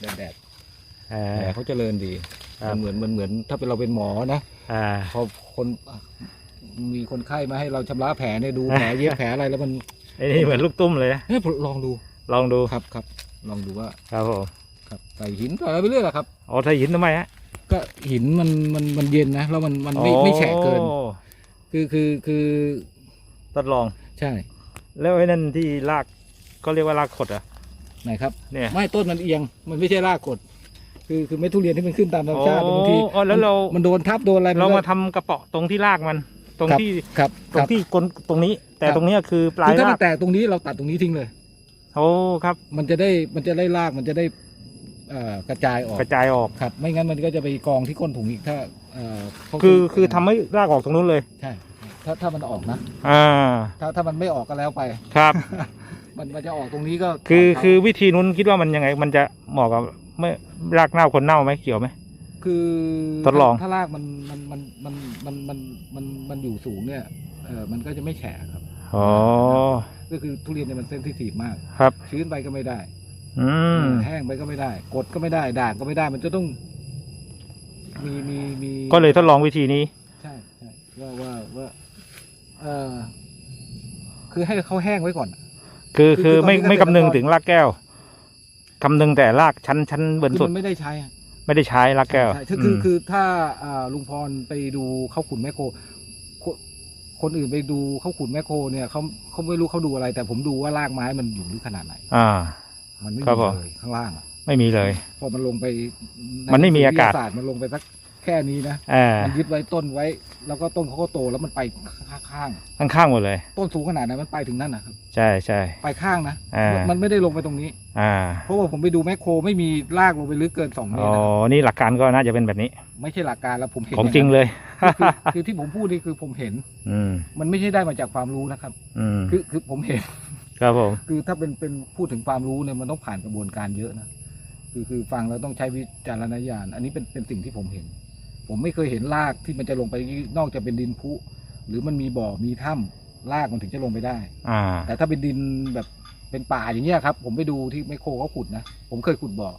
แดดแดดเอแผอลเขาเจริญดีครับ มันเหมือนมันเหมือนถ้าเป็นเราเป็นหมอนะอ่า พอคนมีคนไข้มาให้เราชำระแผลเนี่ยดูแผล เย็บแผลอะไรแล้วมันไอ้นี่เหมือนลูกตุ้มเลยนะเฮ้ยลองดูลองดูครับครับลองดูว่าครับผมครับใส่หินใส่อะไรไปเรื่อยแหละครับ อ๋อถ้าหินทำไมฮะก็หินมันมันมันเย็นนะแล้วมันมันไม่ไม่แฉะเกิน โอ้คือคือคือทดลอง ใช่ แล้วไอ้นั่นที่รากก็เรียกว่ารากขดอะ ไหนครับเนี่ยไม่ต้นมันเอียง มันไม่ใช่รากกด คือคือเม็ดทุเรียนที่มันขึ้นตามธรรมชาติโอ้บางทีอ๋อแล้วเรา มันโดนทับโดนอะไรนเราก็มาทำกระเปาะตรงที่รากมัน ตรงครับที่ครับตรงที่ก้นตรงนี้ แต่ครับตรงเนี้ยคือปลาคืยอถ้ามัรากนแตกตรงนี้เราตัดตรงนี้ทิ้งเลยโอ้ครับ มันจะได้มันจะได้รากมันจะได้เอ่อกระจายออกกระจายออกครับ ไม่งั้นมันก็จะไปกองที่ก้นถุงอีกถ้าเอ่อเขาคือคือทำให้รากออกตรงนู้นเลยใช่ถ้าถ้ามันออกนะ อ่า ถ้าถ้ามันไม่ออกก็แล้วไปครับ มันมันจะออกตรงนี้ก็คือขงเขาคือวิธีนู้นคิดว่ามันยังไง มันจะเหมาะกับไม่รากเน่าคนเน่าไหมเกี่ยวไหมคือทดลองถ้ารากมันมันมันมันมันมันมันมันอยู่สูงเนี่ยเออมันก็จะไม่แฉะครับอ๋อก็คือทุเรียนเนี่ยมันเซนซิทีฟมากครับ ชื้นไปก็ไม่ได้ อืมแห้งไปก็ไม่ได้ กดก็ไม่ได้ด่างก็ไม่ได้ มันจะต้อง มีมีมีก็เลยทดลองวิธีนี้ ใช่ใช่ว่าว่าว่าเออคือให้เขาแห้งไว้ก่อน คือคือคือไม่ตอนนี้ไม่เกษตรกรคำนึงถึงรากแก้วคำนึงแต่รากชั้นชั้นบนคือสุดมันไม่ได้ใช้อะไม่ได้ใช้รากแก้วใช่คือคือมคือถ้าอ่าลุงพรไปดูเข้าขุนแมคโครคนคนอื่นไปดูเข้าขุนแมคโครเนี่ยเขาเขาไม่รู้เขาดูอะไร แต่ผมดูว่ารากไม้มันอยู่ลึกขนาดไหน อ่า มันไม่ครัมีบผม เลยข้างล่างอะไม่มีเลย พอมันลงไปใมันไม่มีอากาศวิทยศสตร์มันลงไปสัก แค่นี้นะอ่ามันยึดไว้ต้นไว้ แล้วก็ต้นเขาก็โตแล้วมันไปข้างข้างๆหมดเลย ๆต้นสูงขนาดนั้นมันไปถึงนั่นนะครับใช่ใช่ ไปข้างนะอ่ามั มันไม่ได้ลงไปตรงนี้ อ่าเพราะว่าผมไปดูแมคโครไม่มีลากลงไปลึกเกินสองเมอ๋ตอรนะนี่หลักการก็น่าจะเป็นแบบนี้ ไม่ใช่หลักการแล้วผมเห็นของจริงเลยคือคือที่ผมพูดนี่คือผมเห็น อืม มันไม่ใช่ได้มาจากความรู้นะครับ อืมคือคือผมเห็น ครับผม คือถ้าเป็นเป็นพูดถึงความรู้เนี่ยมันต้องผ่านกระบวนการเยอะนะ คือคือฟังแล้วต้องใช้วิจารณญาณ อันนี้เป็นเป็นสิ่งที่ผมเห็น ผมไม่เคยเห็นรากที่มันจะลงไปนอกจากเป็นดินพุหรือมันมีบ่อมีถ้ำรากมันถึงจะลงไปได้ อ่า แต่ถ้าเป็นดินแบบเป็นป่าอย่างเงี้ยครับ ผมไปดูที่ไมโครเขาขุดนะผมเคยขุดบ่อ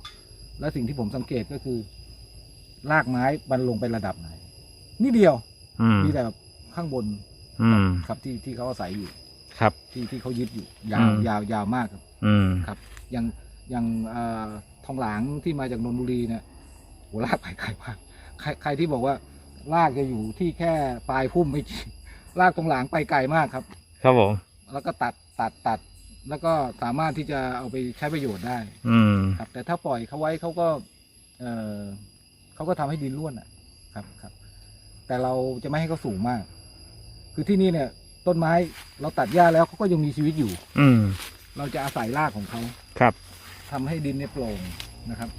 แล้วสิ่งที่ผมสังเกตก็คือ รากไม้มันลงไประดับไหนนี่เดียวอืมมีแต่แบบข้างบนอืม ครับที่ที่เขาอาศัยอยู่ ครับ ที่ที่เขายึดอยู่ยาอืวมยาวยาวมากครับ อืม ครับอย่างอย่างเอ่อทองหลางที่มาจากนนทบุรีเนี่ยโหลากไปไกลมาก ใครใครที่บอกว่าลากจะอยู่ที่แค่ปลายพุ่มไม่จริงลากทองหลางไปไกลมากครับ ครับผม แล้วก็ตัดตัดตัด แล้วก็สามารถที่จะเอาไปใช้ประโยชน์ได้ อืม ครับ แต่ถ้าปล่อยเขาไว้เขาก็ เออเขาก็ทำให้ดินร่วนอะ ครับครับ แต่เราจะไม่ให้เขาสูงมาก คือที่นี่เนี่ย ต้นไม้เราตัดหญ้าแล้วเขาก็ยังมีชีวิตอยู่ อืม เราจะอาศัยรากของเขาครับทำให้ดินเนี่ยโปร่งนะครับ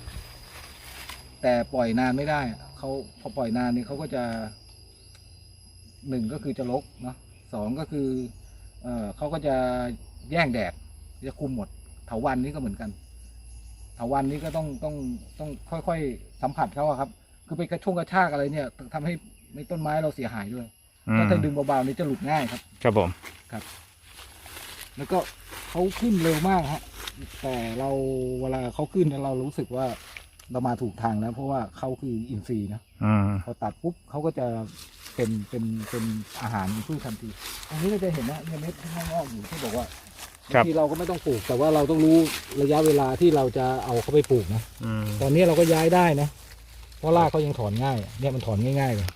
แต่ปล่อยนานไม่ได้เขาพอปล่อยนานเนี่ยเขาก็จะหนึ่งก็คือจะลกเนาะสองก็คือเอ่อเขาก็จะแย่งแดดจะคุมหมดเถาวันนี้ก็เหมือนกันเถาวันนี้ก็ต้องต้องต้องค่อยๆสัมผัสเขาอะครับ คือไปกระช่วงกระชากอะไรเนี่ยทำให้ในต้นไม้เราเสียหายด้วยอืมถ้าจะดึงเบาๆนี่จะหลุดง่ายครับ ครับผมแล้วก็เขาขึ้นเร็วมากฮะแต่เราเวลาเขาขึ้นเนี่ยเรารู้สึกว่า เรามาถูกทางแล้ว เพราะว่าเขาคืออินทรีย์นะอืมพอตัดปุ๊บเขาก็จะเป็นเป็นเป็นอาหารพืชทันทีอันนี้ก็จะเห็นนะเนี่ยเม็ดที่งอกอยู่ที่บอกว่าครับบางทีเราก็ไม่ต้องปลูกแต่ว่าเราต้องรู้ระยะเวลาที่เราจะเอาเขาไปปลูกนะอืมตอนนี้เราก็ย้ายได้นะเพราะรากเขายังถอนง่าย เนี่ยมันถอนง่ายๆเลย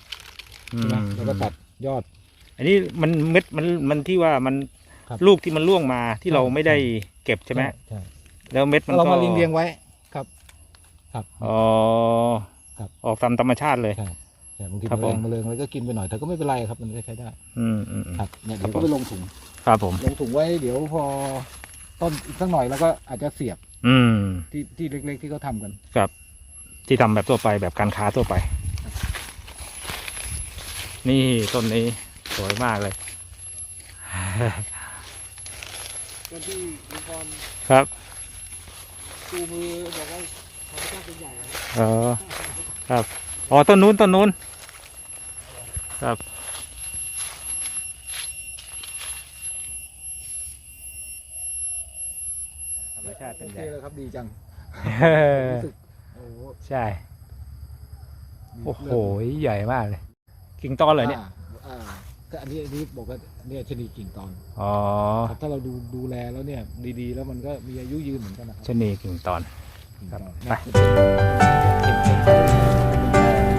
อืใช่มไหมแล้วก็ตัดยอดอัอันนี้มันเม็ดมันมันที่ว่ามันครับลูกที่มันร่วงมาที่เราใช่ไม่ได้เก็บใช่ไหมใช่แล้วเม็ดมันเราก็มาเรียงเรียงๆไว้ ครับครับอ๋อครับ ออกตามธรรมชาติเลย ใช่ใช่บางทีครับมะเร็งผมมะเร็งอะไรก็กินไปหน่อยแต่ก็ไม่เป็นไรครับมันก็ใช้ได้อืมอืมอืม ครับเนี่ยครัเดี๋บ ยวก็ไปลงถุงครับผม ลงถุงไว้เดี๋ยวพอต้นอีกสักหน่อยแล้วก็อาจจะเสียบอืมที่ที่เล็ก ๆ ที่เขาทำกัน ครับ ที่ทำแบบทั่วไปแบบการค้าทั่วไป นี่ต้นนี้สวยมากเลยต้นที่ลุงพรครับ ชูมือบอกว่าธรรมชาติ เป็นใหญ่เออครับอ๋อต้นนู้นต้นนู้นครับธรรมชาติโอเป็นเคใหญ่เลยครับดีจังเออรู้สึกโอ้โหใช่มีโอ้โหเริ่มใหญ่มากเลย กิ่งตอนเลยเนี่ย อ่าอ่าก็อันนี้อันนี้บอกว่าเนี่ยชะนีกิ่งตอนอ๋อ ครับถ้าเราดูดูแลแล้วเนี่ย ดีๆ แล้วมันก็มีอายุยืนเหมือนกันนะครับ ชะนีกิ่งตอนกิ่ง ครับตอนไปนะเข็มเข็มเข็ม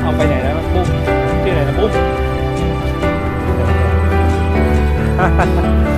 เอาไปไหนแล้วปุ้มชื่ออะไรนะปุ้ม